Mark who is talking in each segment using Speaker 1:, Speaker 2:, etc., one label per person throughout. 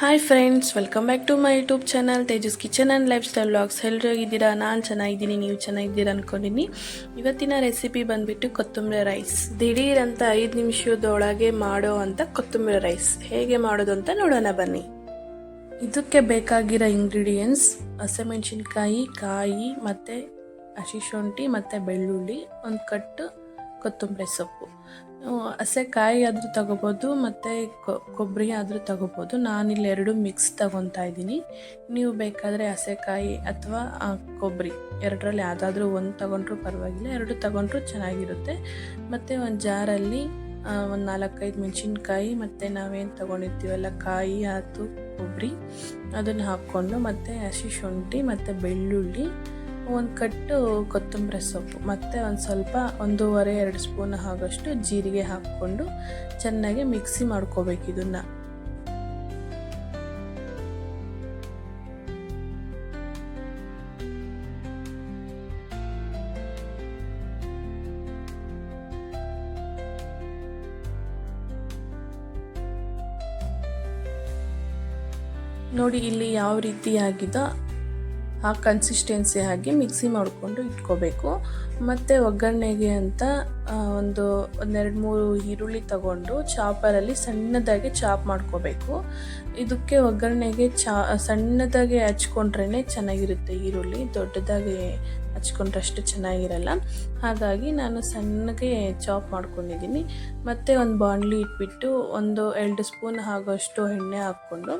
Speaker 1: Hi friends welcome back to my YouTube channel Tejas kitchen and lifestyle vlogs ಎಲ್ಲರೂ ಹೇಗಿದ್ದೀರಾ ನಾನು ಚೆನ್ನಾಗಿದ್ದೀನಿ, ನೀವು ಚೆನ್ನಾಗಿದ್ದೀರಾ ಅನ್ಕೊಂಡಿನಿ. ಇವತ್ತಿನ ರೆಸಿಪಿ ಬಂದುಬಿಟ್ಟು ಕೊತ್ತಂಬರಿ ರೈಸ್ ದಿಢೀರಂತ ಐದು ನಿಮಿಷದೊಳಗೆ ಮಾಡೋ ಅಂತ ಕೊತ್ತಂಬರಿ ರೈಸ್ ಹೇಗೆ ಮಾಡೋದು ಅಂತ ನೋಡೋಣ ಬನ್ನಿ. ಇದಕ್ಕೆ ಬೇಕಾಗಿರೋ ಇಂಗ್ರೀಡಿಯೆಂಟ್ಸ್ ಹಸಿಮೆಣಸಿನ್ಕಾಯಿ, ಕಾಯಿ, ಮತ್ತು ಹಸಿ ಶುಂಠಿ, ಮತ್ತು ಬೆಳ್ಳುಳ್ಳಿ, ಒಂದು ಕಟ್ಟು ಕೊತ್ತಂಬರಿ ಸೊಪ್ಪು. ಹಸೆ ಕಾಯಿ ಆದರೂ ತಗೋಬೋದು, ಮತ್ತು ಕೊಬ್ಬರಿ ಆದರೂ ತಗೋಬೋದು. ನಾನಿಲ್ಲಿ ಎರಡು ಮಿಕ್ಸ್ ತಗೊತಾ ಇದ್ದೀನಿ. ನೀವು ಬೇಕಾದರೆ ಹಸೆಕಾಯಿ ಅಥವಾ ಕೊಬ್ಬರಿ ಎರಡರಲ್ಲಿ ಯಾವುದಾದ್ರೂ ಒಂದು ತಗೊಂಡ್ರೂ ಪರವಾಗಿಲ್ಲ, ಎರಡು ತಗೊಂಡ್ರೂ ಚೆನ್ನಾಗಿರುತ್ತೆ. ಮತ್ತು ಒಂದು ಜಾರಲ್ಲಿ ಒಂದು ನಾಲ್ಕೈದು ಮೆಣಸಿನ್ಕಾಯಿ, ಮತ್ತು ನಾವೇನು ತೊಗೊಂಡಿರ್ತೀವಲ್ಲ, ಕಾಯಿ ಆತು ಕೊಬ್ಬರಿ, ಅದನ್ನು ಹಾಕ್ಕೊಂಡು ಮತ್ತು ಹಸಿ ಶುಂಠಿ, ಮತ್ತು ಬೆಳ್ಳುಳ್ಳಿ ಒಂದು ಕಟ್ಟು ಕೊತ್ತಂಬರಿ ಸೊಪ್ಪು. ಮತ್ತು ಒಂದು ಸ್ವಲ್ಪ ಒಂದೂವರೆ, ಎರಡು ಸ್ಪೂನ್ ಆಗೋಷ್ಟು ಜೀರಿಗೆ ಹಾಕ್ಕೊಂಡು ಚೆನ್ನಾಗಿ ಮಿಕ್ಸಿ ಮಾಡ್ಕೋಬೇಕು ಇದನ್ನು. ನೋಡಿ ಇಲ್ಲಿ ಯಾವ ರೀತಿ ಆ ಕನ್ಸಿಸ್ಟೆನ್ಸಿ ಆಗಿ ಮಿಕ್ಸಿ ಮಾಡಿಕೊಂಡು ಇಟ್ಕೋಬೇಕು. ಮತ್ತು ಒಗ್ಗರಣೆಗೆ ಅಂತ ಒಂದು ಒಂದೆರಡು ಮೂರು ಈರುಳ್ಳಿ ತಗೊಂಡು ಚಾಪರಲ್ಲಿ ಸಣ್ಣದಾಗಿ ಚಾಪ್ ಮಾಡ್ಕೋಬೇಕು. ಇದಕ್ಕೆ ಒಗ್ಗರಣೆಗೆ ಚಾ, ಸಣ್ಣದಾಗಿ ಹಚ್ಕೊಂಡ್ರೇ ಚೆನ್ನಾಗಿರುತ್ತೆ ಈರುಳ್ಳಿ, ದೊಡ್ಡದಾಗಿ ಹಚ್ಕೊಂಡ್ರೆ ಅಷ್ಟು ಚೆನ್ನಾಗಿರಲ್ಲ. ಹಾಗಾಗಿ ನಾನು ಸಣ್ಣಗೆ ಚಾಪ್ ಮಾಡ್ಕೊಂಡಿದ್ದೀನಿ. ಮತ್ತು ಒಂದು ಬಾಣಲಿ ಇಟ್ಬಿಟ್ಟು ಒಂದು ಎರಡು ಸ್ಪೂನ್ ಆಗೋಷ್ಟು ಎಣ್ಣೆ ಹಾಕ್ಕೊಂಡು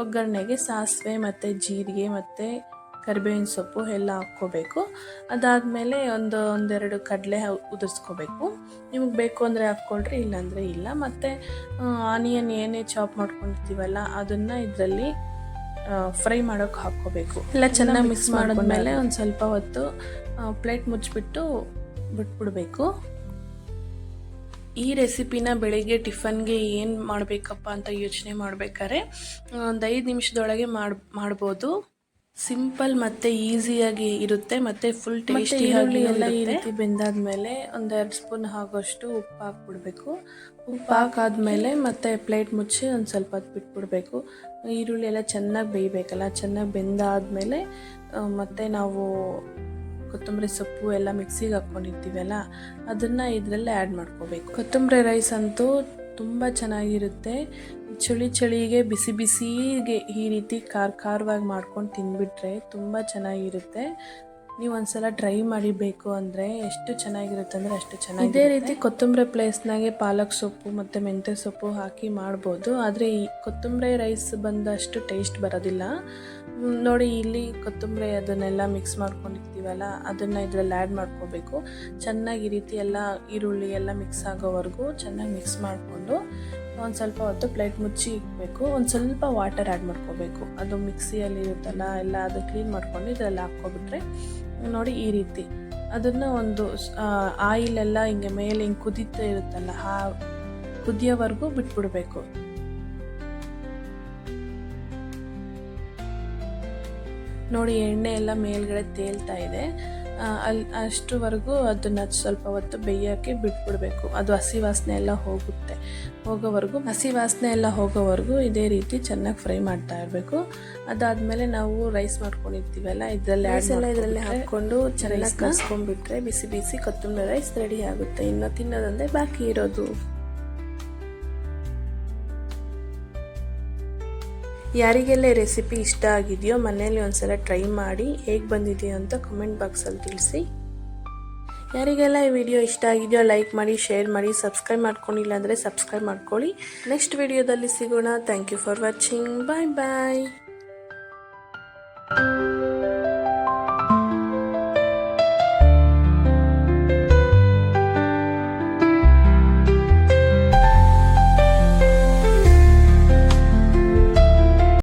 Speaker 1: ಒಗ್ಗರಣೆಗೆ ಸಾಸಿವೆ ಮತ್ತು ಜೀರಿಗೆ ಮತ್ತು ಕರಿಬೇವಿನ ಸೊಪ್ಪು ಎಲ್ಲ ಹಾಕ್ಕೋಬೇಕು. ಅದಾದಮೇಲೆ ಒಂದು ಒಂದೆರಡು ಕಡಲೆ ಉದುರಿಸ್ಕೋಬೇಕು. ನಿಮಗೆ ಬೇಕು ಅಂದರೆ ಹಾಕ್ಕೊಳ್ರಿ ಇಲ್ಲಾಂದರೆ ಇಲ್ಲ. ಮತ್ತು ಆನಿಯನ್ ಏನೇ ಚಾಪ್ ಮಾಡ್ಕೊಂಡಿರ್ತೀವಲ್ಲ ಅದನ್ನು ಇದರಲ್ಲಿ ಫ್ರೈ ಮಾಡೋಕೆ ಹಾಕ್ಕೋಬೇಕು. ಎಲ್ಲ ಚೆನ್ನಾಗಿ ಮಿಕ್ಸ್ ಮಾಡಿದ್ಮೇಲೆ ಒಂದು ಸ್ವಲ್ಪ ಹೊತ್ತು ಪ್ಲೇಟ್ ಮುಚ್ಚಿಬಿಟ್ಟು ಬಿಟ್ಬಿಡಬೇಕು. ಈ ರೆಸಿಪಿನ ಬೆಳಿಗ್ಗೆ ಟಿಫನ್ಗೆ ಏನು ಮಾಡಬೇಕಪ್ಪ ಅಂತ ಯೋಚನೆ ಮಾಡಬೇಕಾರೆ ಒಂದು ಐದು ನಿಮಿಷದೊಳಗೆ ಮಾಡಿ ಮಾಡ್ಬೋದು. ಸಿಂಪಲ್ ಮತ್ತೆ ಈಸಿಯಾಗಿ ಇರುತ್ತೆ ಮತ್ತೆ ಫುಲ್ ಟೇಸ್ಟಿ ಎಲ್ಲ ಈ ರೀತಿ ಬೆಂದಾದ್ಮೇಲೆ ಎರಡು ಸ್ಪೂನ್ ಹಾಕೋಷ್ಟು ಉಪ್ಪು ಹಾಕ್ಬಿಡ್ಬೇಕು ಉಪ್ಪು ಹಾಕಾದ್ಮೇಲೆ ಮತ್ತೆ ಪ್ಲೇಟ್ ಮುಚ್ಚಿ ಒಂದು ಸ್ವಲ್ಪ ಹೊತ್ತು ಬಿಟ್ಬಿಡ್ಬೇಕು. ಈರುಳ್ಳಿ ಎಲ್ಲ ಚೆನ್ನಾಗಿ ಬೇಯಬೇಕಲ್ಲ ಚೆನ್ನಾಗಿ ಬೆಂದಾದ್ಮೇಲೆ ಮತ್ತೆ ನಾವು ಕೊತ್ತಂಬರಿ ಸೊಪ್ಪು ಎಲ್ಲ ಮಿಕ್ಸಿಗೆ ಹಾಕ್ಕೊಂಡಿರ್ತೀವಲ್ಲ ಅದನ್ನು ಇದರಲ್ಲೇ ಆ್ಯಡ್ ಮಾಡ್ಕೋಬೇಕು. ಕೊತ್ತಂಬರಿ ರೈಸ್ ಅಂತೂ ತುಂಬ ಚೆನ್ನಾಗಿರುತ್ತೆ. ಚಳಿ ಚಳಿಗೆ ಬಿಸಿ ಬಿಸಿಗೆ ಈ ರೀತಿ ಖಾರ ಖಾರವಾಗಿ ಮಾಡ್ಕೊಂಡು ತಿಂದ್ಬಿಟ್ರೆ ತುಂಬ ಚೆನ್ನಾಗಿರುತ್ತೆ. ನೀವು ಒಂದ್ಸಲ ಟ್ರೈ ಮಾಡಿಬೇಕು ಅಂದರೆ ಎಷ್ಟು ಚೆನ್ನಾಗಿರುತ್ತೆ ಅಂದರೆ ಅಷ್ಟು ಚೆನ್ನಾಗಿ ಇದೇ ರೀತಿ ಕೊತ್ತಂಬರಿ ಪ್ಲೇಸ್ನಾಗೆ ಪಾಲಕ್ ಸೊಪ್ಪು ಮತ್ತು ಮೆಂತ್ಯ ಸೊಪ್ಪು ಹಾಕಿ ಮಾಡ್ಬೋದು. ಆದರೆ ಈ ಕೊತ್ತಂಬರಿ ರೈಸ್ ಬಂದಷ್ಟು ಟೇಸ್ಟ್ ಬರೋದಿಲ್ಲ. ನೋಡಿ ಇಲ್ಲಿ ಕೊತ್ತಂಬರಿ ಅದನ್ನೆಲ್ಲ ಮಿಕ್ಸ್ ಮಾಡ್ಕೊಂಡಿರ್ತೀವಲ್ಲ ಅದನ್ನು ಇದರಲ್ಲಿ ಆ್ಯಡ್ ಮಾಡ್ಕೋಬೇಕು. ಚೆನ್ನಾಗಿ ಈ ರೀತಿ ಎಲ್ಲ ಈರುಳ್ಳಿ ಎಲ್ಲ ಮಿಕ್ಸ್ ಆಗೋವರೆಗೂ ಚೆನ್ನಾಗಿ ಮಿಕ್ಸ್ ಮಾಡಿಕೊಂಡು ಒಂದು ಸ್ವಲ್ಪ ಹೊತ್ತು ಪ್ಲೇಟ್ ಮುಚ್ಚಿ ಇಡಬೇಕು ಒಂದು ಸ್ವಲ್ಪ ವಾಟರ್ ಆ್ಯಡ್ ಮಾಡ್ಕೋಬೇಕು. ಅದು ಮಿಕ್ಸಿಯಲ್ಲಿ ಇರುತ್ತಲ್ಲ, ಎಲ್ಲ ಅದು ಕ್ಲೀನ್ ಮಾಡ್ಕೊಂಡು ಇದರಲ್ಲಿ ಹಾಕ್ಕೊಬಿಟ್ರೆ ನೋಡಿ ಈ ರೀತಿ. ಅದನ್ನು ಒಂದು ಆಯಿಲ್ ಎಲ್ಲ ಹಿಂಗೆ ಮೇಲೆ ಹಿಂಗೆ ಕುದೀತಾ ಇರುತ್ತಲ್ಲ, ಆ ಕುದಿಯೋವರೆಗೂ ಬಿಟ್ಬಿಡ್ಬೇಕು. ನೋಡಿ ಎಣ್ಣೆ ಎಲ್ಲ ಮೇಲ್ಗಡೆ ತೇಲ್ತಾ ಇದೆ. ಅಲ್ಲಿ ಅಷ್ಟುವರೆಗೂ ಅದನ್ನು ಸ್ವಲ್ಪ ಹೊತ್ತು ಬೇಯೋಕ್ಕೆ ಬಿಟ್ಬಿಡ್ಬೇಕು. ಅದು ಹಸಿ ವಾಸನೆ ಎಲ್ಲ ಹೋಗುತ್ತೆ. ಹೋಗೋವರೆಗೂ ಹಸಿ ವಾಸನೆ ಎಲ್ಲ ಹೋಗೋವರೆಗೂ ಇದೇ ರೀತಿ ಚೆನ್ನಾಗಿ ಫ್ರೈ ಮಾಡ್ತಾ ಇರಬೇಕು. ಅದಾದಮೇಲೆ ನಾವು ರೈಸ್ ಮಾಡ್ಕೊಂಡಿರ್ತೀವಲ್ಲ ಇದರಲ್ಲಿ ಎಲ್ಲ ಇದರಲ್ಲಿ ಹಾಕ್ಕೊಂಡು ಚೆನ್ನಾಗಿ ಕಸ್ಕೊಂಡ್ಬಿಟ್ರೆ ಬಿಸಿ ಬಿಸಿ ಕೊತ್ತಂಬರಿ ರೈಸ್ ರೆಡಿ ಆಗುತ್ತೆ. ಇನ್ನು ತಿನ್ನೋದಂದರೆ ಬಾಕಿ ಇರೋದು. ಯಾರಿಗೆಲ್ಲ ರೆಸಿಪಿ ಇಷ್ಟ ಆಗಿದೆಯೋ ಮನೇಲಿ ಒಂದ್ಸಲ ಟ್ರೈ ಮಾಡಿ ಹೇಗೆ ಬಂದಿದೆಯೋ ಅಂತ ಕಮೆಂಟ್ ಬಾಕ್ಸಲ್ಲಿ ತಿಳಿಸಿ. ಯಾರಿಗೆಲ್ಲ ಈ ವಿಡಿಯೋ ಇಷ್ಟ ಆಗಿದೆಯೋ ಲೈಕ್ ಮಾಡಿ ಶೇರ್ ಮಾಡಿ ಸಬ್ಸ್ಕ್ರೈಬ್ ಮಾಡ್ಕೊಂಡಿಲ್ಲ ಅಂದರೆ ಸಬ್ಸ್ಕ್ರೈಬ್ ಮಾಡ್ಕೊಳ್ಳಿ. ನೆಕ್ಸ್ಟ್ ವಿಡಿಯೋದಲ್ಲಿ ಸಿಗೋಣ. Thank you for watching bye bye